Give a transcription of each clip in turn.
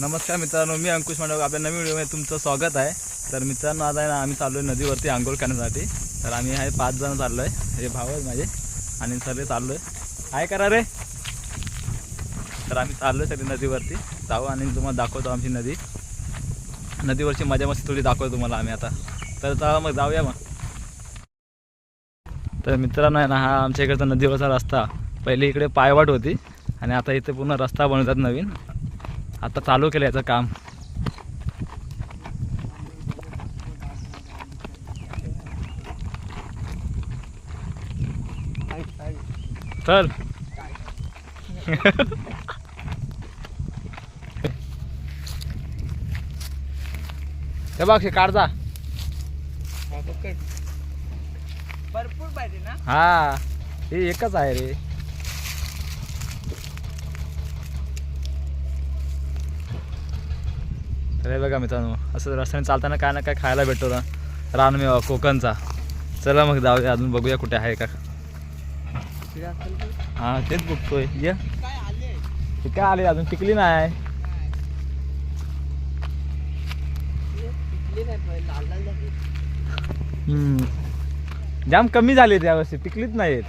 नमस्कार मित्रांनो मी अंकुश मंडळ आपल्या नवीन व्हिडिओमध्ये तुमचं स्वागत आहे. तर मित्रांनो आता आहे ना आम्ही चाललो आहे नदीवरती आंघोळ करण्यासाठी. तर आम्ही आहे पाच जण चाललो आहे हे भाऊ आहे माझे आणि सगळे चाललो आहे काय करा रे. तर आम्ही चाललो आहे सगळे नदीवरती. जाऊ आणि तुम्हाला दाखवतो आमची नदी. नदीवरची मजा मस्ती थोडी दाखवतो तुम्हाला आम्ही आता. तर चला मग जाऊया मग. तर मित्रांनो आहे ना हा आमच्या इकडचा नदीवरचा रस्ता. पहिले इकडे पायवाट होती आणि आता इथे पूर्ण रस्ता बनवतात नवीन. आता चालू केलं याचं काम. चल. हे बघ हे काढजा भरपूर पाहिजे ना? हा हे एकच आहे रे. तर हे बघा मित्रांनो असं रस्त्याने चालताना काय ना काय खायला भेटतो ना. रानमेवा कोकणचा. चला मग जाऊया अजून बघूया कुठे आहे का. हा तेच बघतोय. ये. काय आले काय आले अजून? टिकली नाही. जाम कमी झाले त्यावेळेस पिकलीच नाहीत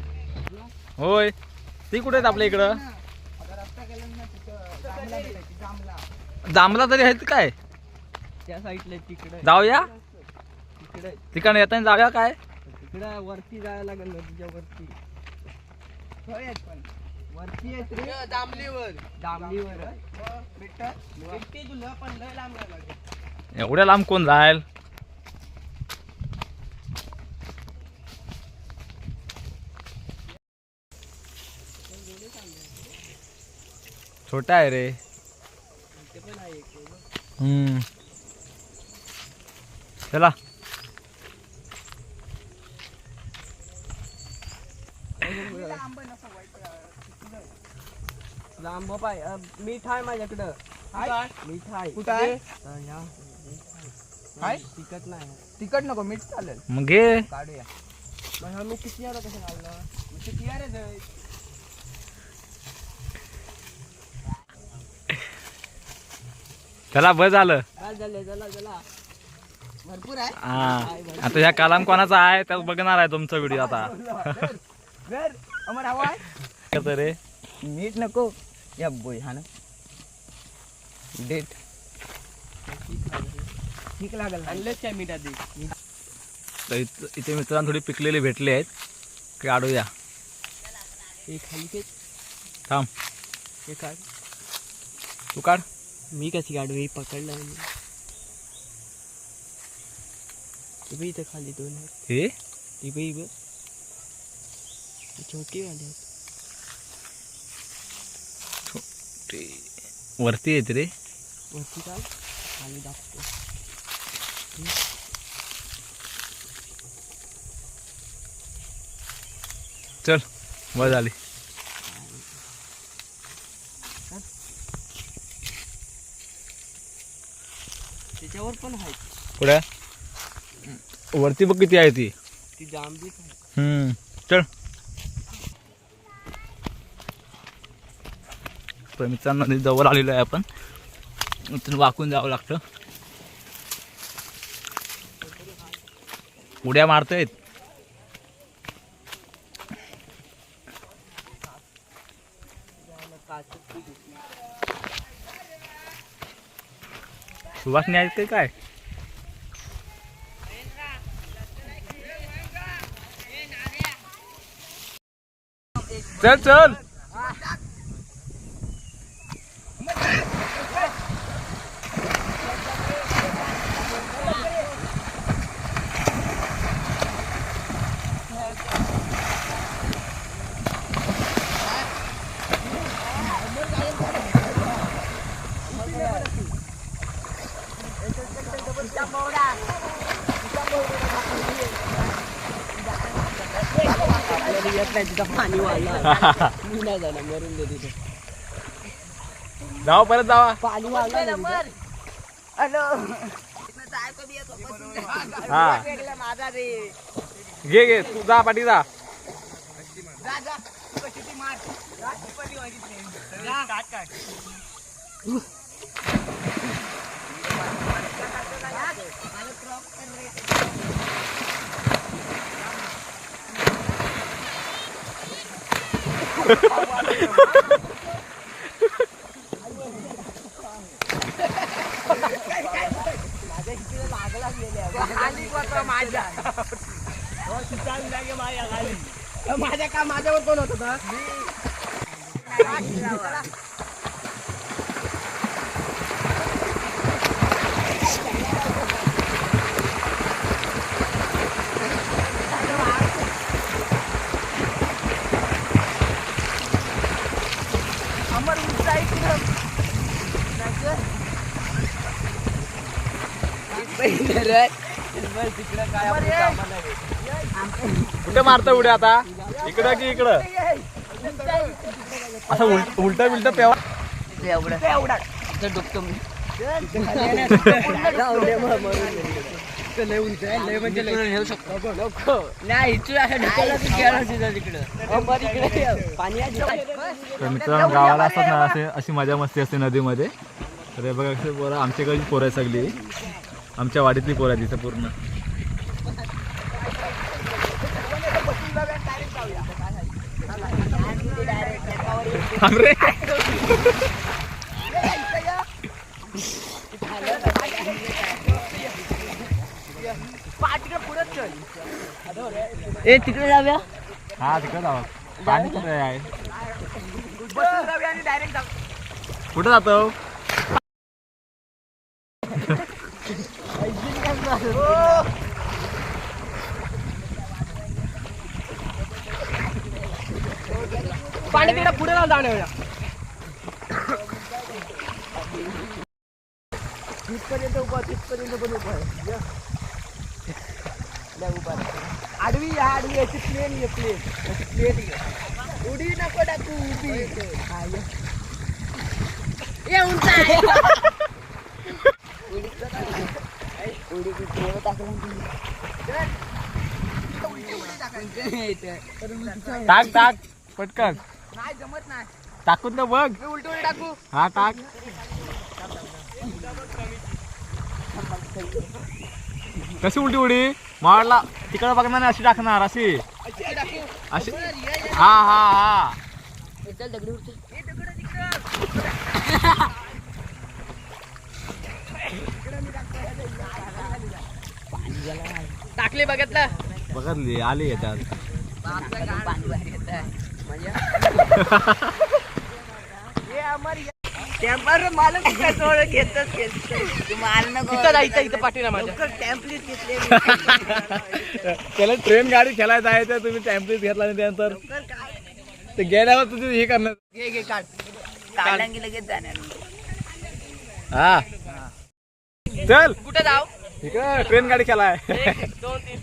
होय. ती कुठे आहेत आपल्या इकडं आता रस्ता केला ना तिथं जांभला भेटायची जांभला जांभला तरी आहेत काय? त्या साईडला तिकडे जाऊया? तिकडे तिकडे येताना जाऊया काय? तिकडे वरती जायला लागेल नदीच्या वरती. होय आहेत पण. वरती आहेत रे. दामलीवर दामलीवर भेटत तुला पण लय लांब लागेल एवढ्या लांब कोण जाईल? छोटा आहे रे. हम्म. चला. लांब पाय मीठ आहे माझ्याकडं. मीठ आहे. कुठं आहे? अ, या. आहे? तिखट नाही तिखट नको मीठ चालेल. मग घे. काढूया. मग हा मी किती आला कसं घालणार किती आहे. रे चला बस झालं. भरपूर आहे. हा. आता ह्या कालाम कोणाचा आहे तर बघणार आहे तुमचा व्हिडिओ आता. घर अमर हवा आहे. कसं रे? मीठ नको. या बोय हा ना. डेट ठीक लागल. आणलंच काय मीठ आधी तर इथं इथे मित्रांनो थोडी पिकलेली भेटली आहेत. काढूया. हे खाली ते थांब. हे काढ. तू काढ. मी कशी काढू हे पकडलं मी इथं खाली दोन आहेत. हे? ती बी बघ. छोटी वाली आहेत. वरती येते रे. वरती काढ खाली दाखवतो. चल बस झाली त्याच्यावर पण आहे. वरती बघ किती आहे ती. ती हम्म चल. तर मित्रांनो नदी जवळ आलेलो आहे आपण. इथून वाकून जावं लागतं. उड्या मारतायत सुवासनी आहेत काय काय? चल चल. आपल्याला तिथं पाणी वाढलं मी नाही मरून दे तिथे जावा परत जावा. पाणी वाढलं हा. माझा रे घे घे. तू जा पाठी जा जा जा तू कशी ती मार जा, ती पटी वाजली. जा. काट काट माझ्या का माझ्यावर कोण होत होता अमर उंचाई तिकडं काय आपण कामाला आहे. कुठे मारतं उड्या आता? इकडं की इकडं? असं उलट उलट बिलट पेवा डुबतो मी मित्रांनो गावाला असतात ना असे अशी मजा मस्ती असते नदीमध्ये. तर हे बघा कसे पोरं आमच्याकडची पोरं आहे सगळी. आमच्या वाडीतली पोरं आहे तिथं पूर्ण. ए तिकडे जाऊया. हा तिकडे जावा. पाणी कुठे आहे? जाऊ. कुठं जातो? पाणी तिकडे पुढे जाऊ जाणं तिथपर्यंत उभा तिथपर्यंत पण उभा आहे. उभा. आडवी या आडवी याची प्लेन ये प्लेन प्लेन ये. उडी नको टाकू उभी. हा, ये. उंच आहे टाक टाक. पटकन. नाही जमत नाही. टाकून तर बघ. मी उलट उलट टाकू. हा टाक. कशी उलटी उडी? मावळला तिकडे बघणार नाही अशी टाकणार अशी. अशी टाकू. अशी. हा हा हा. चल दगडी उडतो टाकले बघितलं. बघतली आली याच्यात पाणी बाहेर येत आहे हे अमर टेम्पर मालक घेतच त्याला ट्रेन गाडी खेळायचं आहे तर तुम्ही टॅम्पलेट घेतला आणि त्यानंतर ते गेल्यावर तुझी हे करणार. घे घे काढ. काढला की लगेच जाणार. हा. चल. कुठे जाऊ? इकडे ट्रेन गाडी खेळाय. दोन तीन.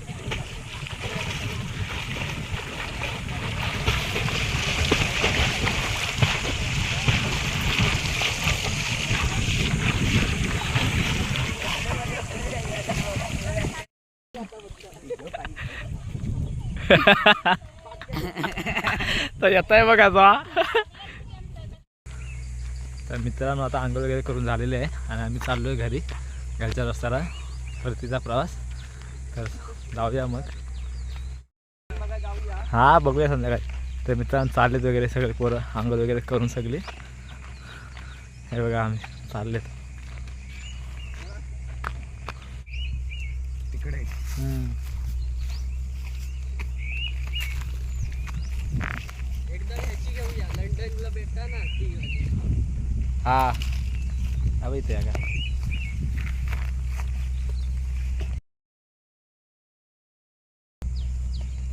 तर येत आहे जा. तर मित्रांनो आता आंघोळ वगैरे करून झालेले आहे आणि आम्ही चाललोय घरी घरच्या रस्त्याला परतीचा प्रवास. तर जाऊया मग. हा बघूया संध्याकाळी. तर मित्रांनो चाललेत वगैरे सगळे पोरं आंघोळ वगैरे करून सगळी. हे बघा आम्ही चाललेत. ती. हा हा इथे आहे का?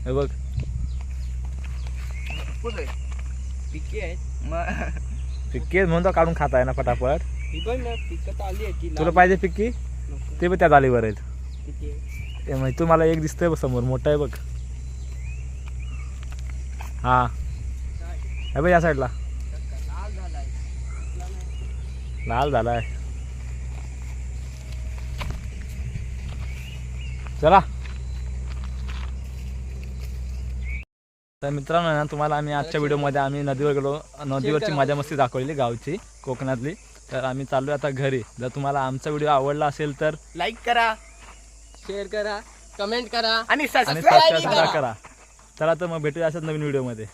हे बघ. कुठे? पिके आहेत पिक्की आहेत म्हणून तर काढून खाता आहे ना पटापट ही बघ ना पिकत आली आहे ती तुला पाहिजे पिक्की ते पण त्या जालीवर आहेत. किती आहे? ते म्हणजे तू मला एक दिसतंय बघ समोर मोठा आहे बघ. हा. हे बघ या साईडला. लाल झालाय. लाल झालाय चला. तर मित्रांनो ना तुम्हाला आम्ही आजच्या व्हिडिओमध्ये आम्ही नदीवर गेलो नदीवरची मजा मस्ती दाखवलेली गावची कोकणातली. तर आम्ही चाललो आता घरी. जर तुम्हाला आमचा व्हिडिओ आवडला असेल तर लाईक करा. शेअर करा कमेंट करा आणि आणि सबस्क्राईब सबस्क्राईब करा. चला तर मग भेटूया अशाच नवीन व्हिडिओमध्ये.